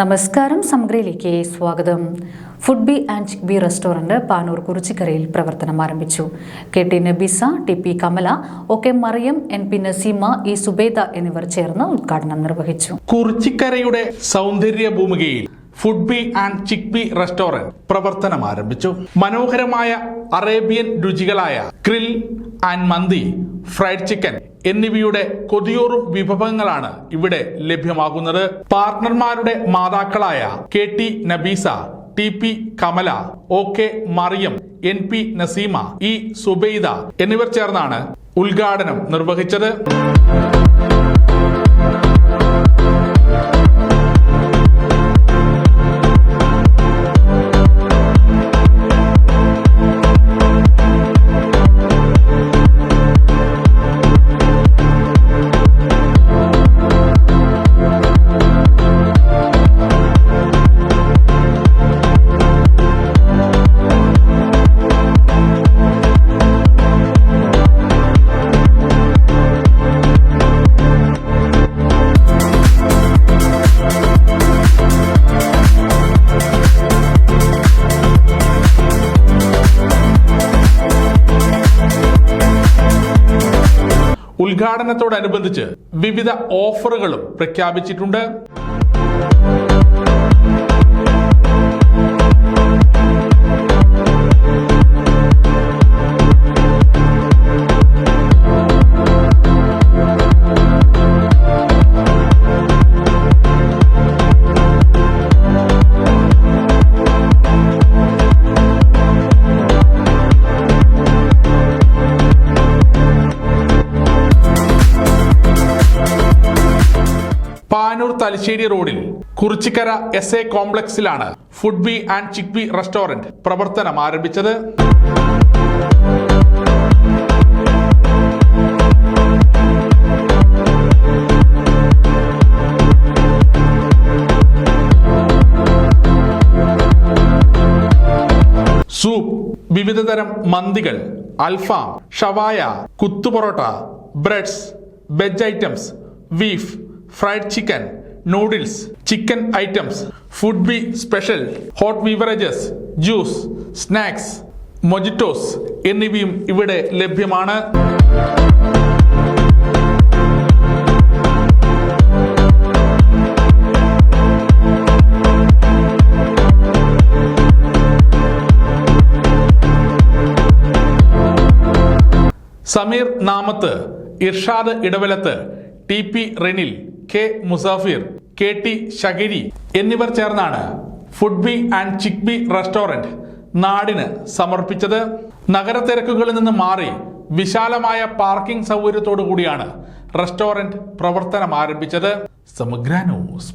നമസ്കാരം സമഗ്രയിലേക്ക് സ്വാഗതം. Food B and chick B restaurant Panoor കുറിച്ചിക്കരയിൽ പ്രവർത്തനം ആരംഭിച്ചു. K T Nabisa T P Kamala O K Mariyam N P Naseema E Subeda എന്നിവർ ചേർന്ന് ഉദ്ഘാടനം നിർവഹിച്ചു. കുറിച്ചിക്കരയുടെ സൗന്ദര്യ ഭൂമികയിൽ food B and chick B restaurant പ്രവർത്തനം ആരംഭിച്ചു. മനോഹരമായ അറേബ്യൻ രുചികളായ grill and mandi fried chicken എന്നിവയുടെ കൊതിയോറും വിഭവങ്ങളാണ് ഇവിടെ ലഭ്യമാകുന്നത്. പാർട്ണർമാരുടെ മാതാക്കളായ K T Nabeesa T P Kamala O K Mariyam N P Naseema E Subaida എന്നിവർ ചേർന്നാണ് ഉദ്ഘാടനം നിർവഹിച്ചത്. ഉദ്ഘാടനത്തോടനുബന്ധിച്ച് വിവിധ ഓഫറുകളും പ്രഖ്യാപിച്ചിട്ടുണ്ട്. പാനൂർ തലശ്ശേരി റോഡിൽ Kurichikkara S A കോംപ്ലക്സിലാണ് food B and chick B restaurant പ്രവർത്തനം ആരംഭിച്ചത്. സൂപ്പ് വിവിധതരം മന്തികൾ അൽഫാം ഷവായ കുത്തുപൊറോട്ട breads veg items beef fried chicken noodles chicken items food B special hot beverages juice snacks mojitos എന്നിവയും ഇവിടെ ലഭ്യമാണ്. Sameer Namath Irshad Edavalath T P Renil K Musafir K T Shagiri എന്നിവർ ചേർന്നാണ് food B and chick B restaurant നാടിന് സമർപ്പിച്ചത്. നഗര തിരക്കുകളിൽ നിന്ന് മാറി വിശാലമായ പാർക്കിംഗ് സൗകര്യത്തോടു കൂടിയാണ് റെസ്റ്റോറന്റ് പ്രവർത്തനം ആരംഭിച്ചത്. സമഗ്ര ന്യൂസ്